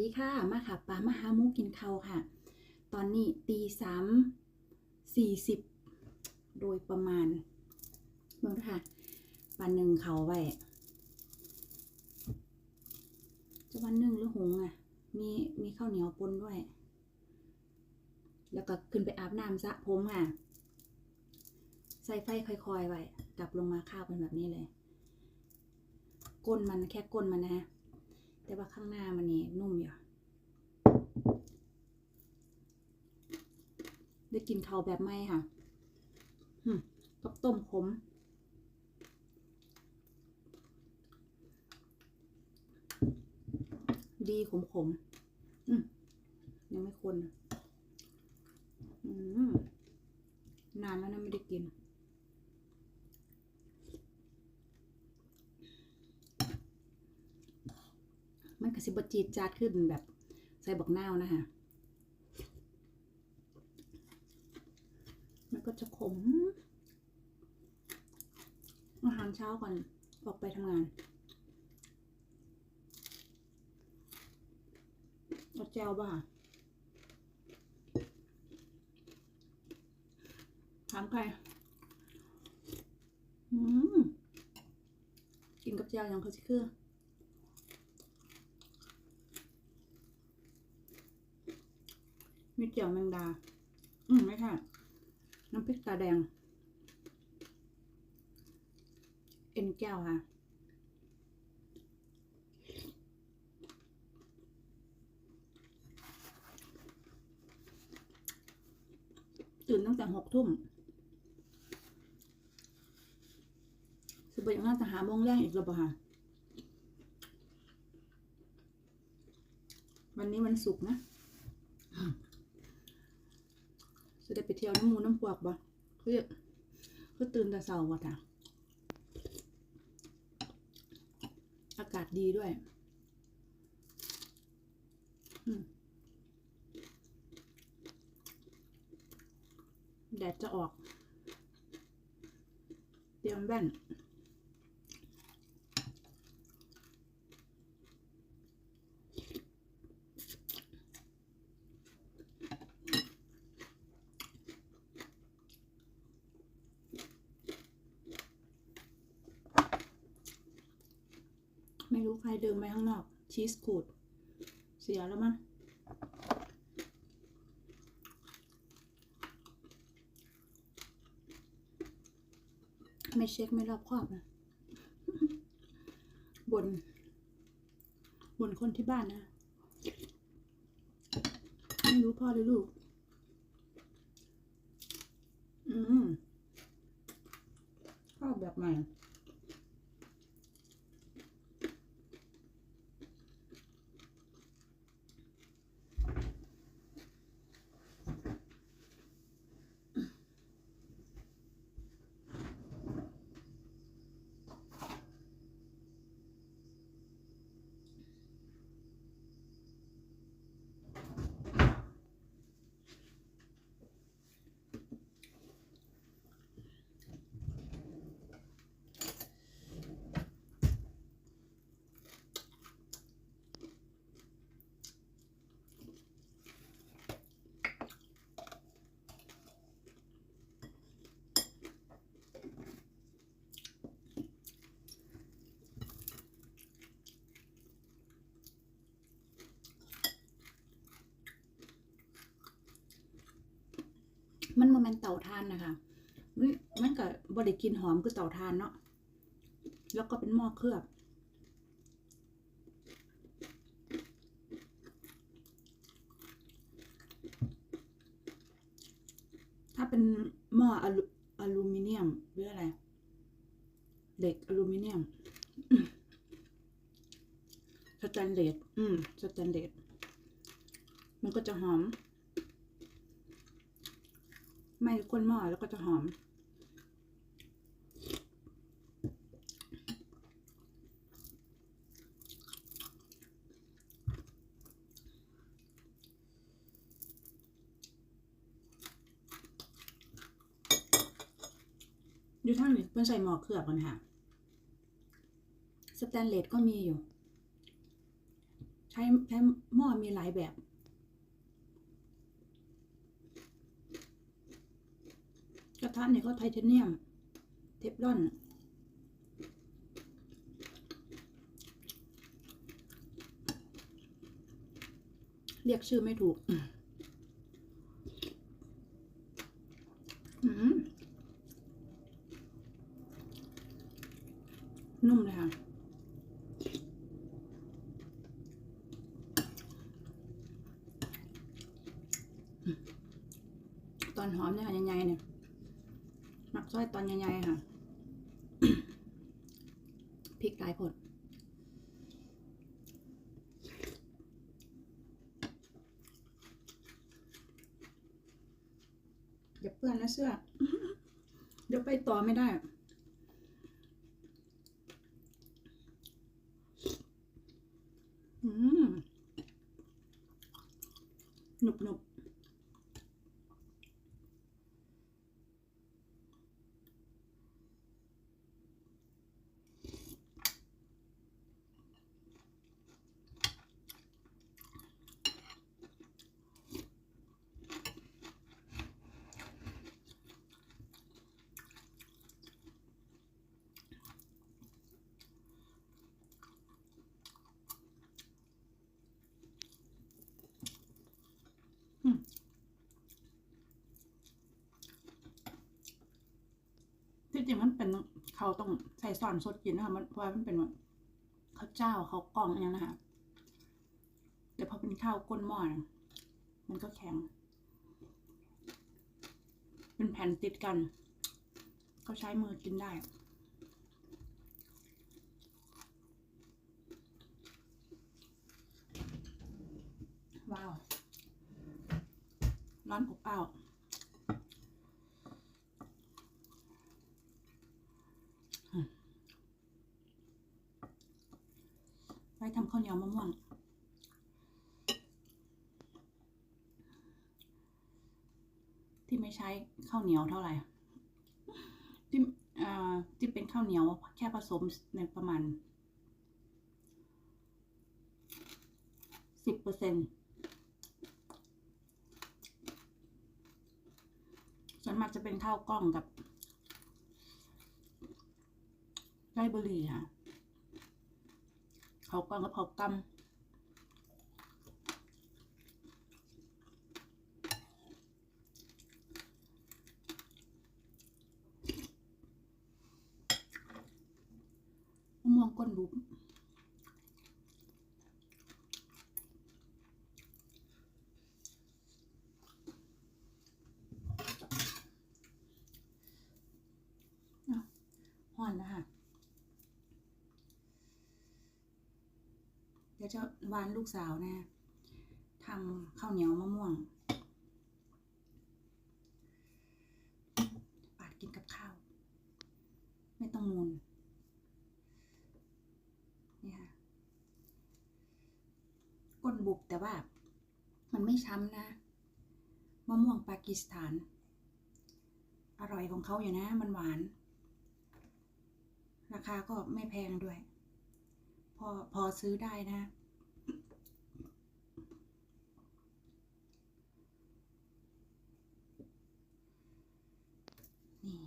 ดีค่ะ มาค่ะปลามาหาหมูกินเขาค่ะ ตอนนี้ตีสามสี่สิบโดยประมาณเบิ่งเด้อค่ะปลาหนึ่งเขาไว้จะวันหนึ่งหรือหงอะ มีมีข้าวเหนียวปนด้วย แล้วก็ขึ้นไปอาบน้ำสระผมค่ะ ใส่ไฟค่อยๆไว้กลับลงมาข้าวเป็นแบบนี้เลย ก้นมันแค่ก้นมันนะฮะ แต่ว่าข้างหน้ามันนี่นุ่มอยู่ได้กินเขาแบบไม่ค่ะกับต้มขมดีขมขมมยังไม่คนอืมนานแล้วนะไม่ได้กิน มันกระสิบจีดจาดขึ้นแบบใส่บักนาวนะคะมันก็จะขม อาหารเช้าก่อนออกไปทำงานเอาแจวบ้าถามใครอืมกินกับแจวยังคือสิคือ มีเจียวแมงดา อืมไม่ค่ะ น้ำพริกตาแดง เอ็นแก้วค่ะ ตื่นตั้งแต่หกทุ่มสิบเอ็ดน่าจะหาโมงแรกอีกแล้วป่ะค่ะ วันนี้วันศุกร์นะ จะ ได้ไปเที่ยวน้ำมูน้ำพวกบ่คือคือตื่นแต่เช้าว่ะจ้ะอากาศดีด้วย แดดจะออก เตรียมแว่น ไม่รู้ใครดื่มไปข้างนอก ชีสขูด เสียแล้วมั้งไม่เช็คไม่รอบคอบนะบน บนคนที่บ้านนะ ไม่รู้พ่อหรือลูก อืมชอบแบบใหม่ มันโมเมนเต่าทานนะคะมันมันก็บริกินหอมคือเต่าทานเนาะแล้วก็เป็นหม้อเคลือบถ้าเป็นหม้ออลูอลูมิเนียมหรืออะไร เหล็กอลูมิเนียมสแตนเลสอืมสแตนเลสมันก็จะหอม ไม่ข้นหม้อแล้วก็จะหอม อยู่ท่างนี้เพิ่นใส่หมอเคลือบกันค่ะ สแตนเลสก็มีอยู่ ใช้ใช้หม้อมีหลายแบบ ก ระทะเนี่ยก็ไทเทเนียม เทฟลอนเรียกชื่อไม่ถูก นุ่มเลยค่ะ ตอนหอมเนี่ยค่ะใหญ่ๆเนี่ยหมักซ อนใหญ่ๆค่ะพริกหลายผดอย่าเปื้อนนะเสื้อ เดี๋ยวไปต่อไม่ได้ อืมหนุบหนุบ ที่จริงมันเป็นเขาต้องใส่ซอนสดกินนะคะมันเพราะว่ามันเป็นแบบข้าวเจ้าข้าวกล้องอย่างนะคะแต่พอเป็นข้าวก้นหม้อนมันก็แข็ง เป็นแผ่นติดกัน ก็ใช้มือกินได้ว้าว ร้อนอบอ้าว ไปทำข้าวเหนียวมะม่วง ที่ไม่ใช้ข้าวเหนียวเท่าไหร่ที่ที่เป็นข้าวเหนียวแค่ผสมในประมาณสิบเปอร์เซ็นต์ส่วนมากจะเป็นข้าวกล้องกับไรเบอรี่ค่ะเขาวกล้องกับเขาวกำมะม่วง ก้นบุบอะห่อนนะคะเดี๋ยวจะวานลูกสาวนะทำข้าวเหนียวมะม่วง ปาดกินกับข้าว ไม่ต้องมูนนี่ค่ะก้น บุบแต่ว่ามันไม่ช้ำนะมะม่วงปากีสถาน อร่อยของเขาอยู่นะ มันหวาน ราคาก็ไม่แพงด้วย พอพอซื้อได้นะ นี่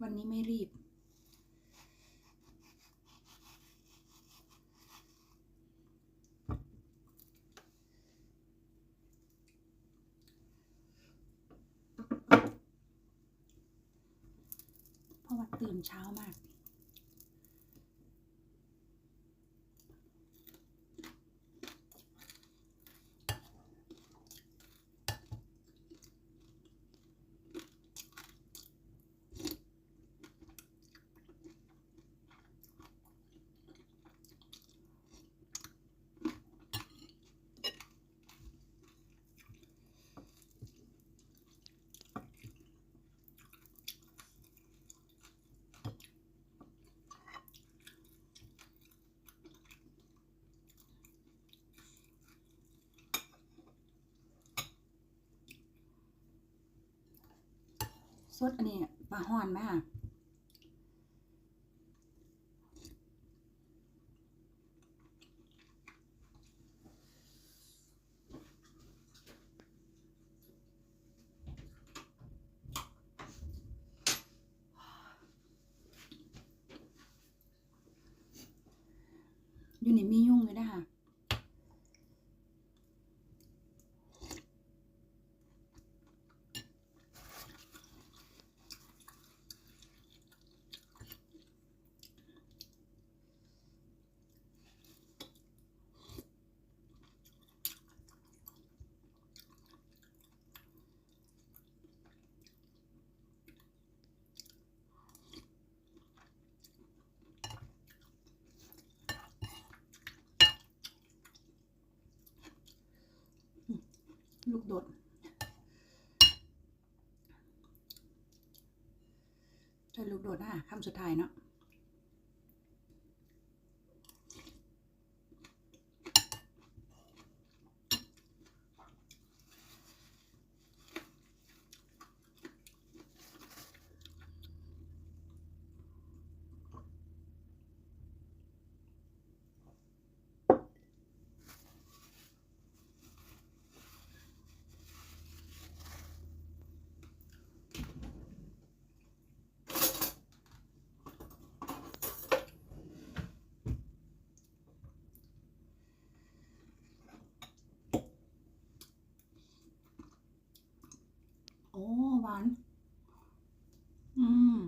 วันนี้ไม่รีบ เพราะว่า ตื่นเช้ามาก สดอันนี้ปลาห่อนมาะอยู่นี่มียุ่งเลยนะคะ ลูกโดดใช่ลูกโดดนะคำสุดท้ายเนาะ โอ้หวาน อืม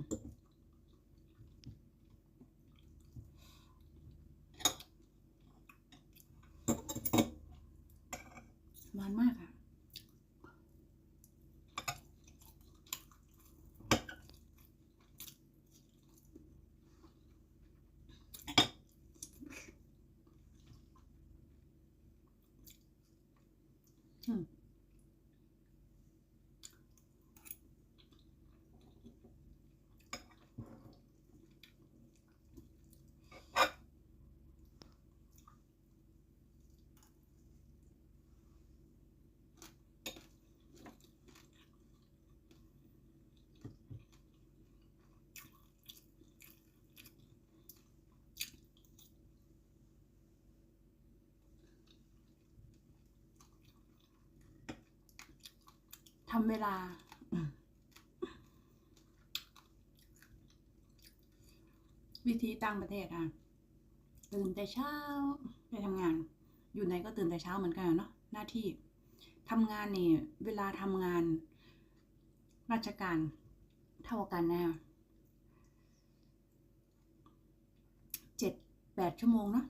หวานมากอะ อื ทำเวลา วิธีต่างประเทศอะ ตื่นแต่เช้าไปทำงาน อยู่ไหนก็ตื่นแต่เช้าเหมือนกันเนาะหน้าที่ทำงานนี่เวลาทำงานราชการเท่ากันนะเจ็ดแปดชั่วโมงเนาะ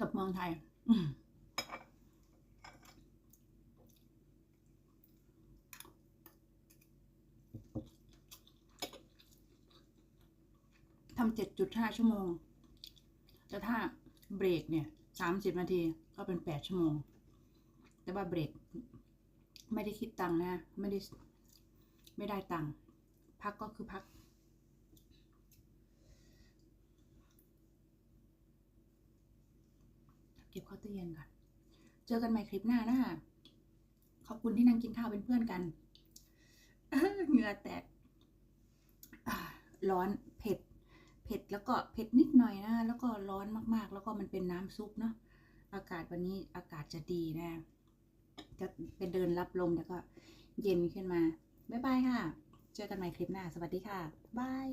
กับเมืองไทยทำเจ็ดจุดห้าชั่วโมง แต่ถ้าเบรกเนี่ยสามสิบนาทีก็เป็นแปดชั่วโมง แต่ว่าเบรก ไม่ได้คิดตังค์นะ ไม่ได้ ไม่ได้ตังค์พักก็คือพัก เก็บเข้าตู้เย็นก่อน เจอกันใหม่คลิปหน้านะคะขอบคุณที่นั่งกินข้าวเป็นเพื่อนกันเหงื่อแตกร้อนเผ็ด เผ็ดแล้วก็เผ็ดนิดหน่อยนะ แล้วก็ร้อนมากๆ แล้วก็มันเป็นน้ำซุปเนาะ อากาศวันนี้อากาศจะดีนะ จะไปเดินรับลมแล้วก็เย็นขึ้นมา บ๊ายบายค่ะ เจอกันใหม่คลิปหน้า สวัสดีค่ะ บาย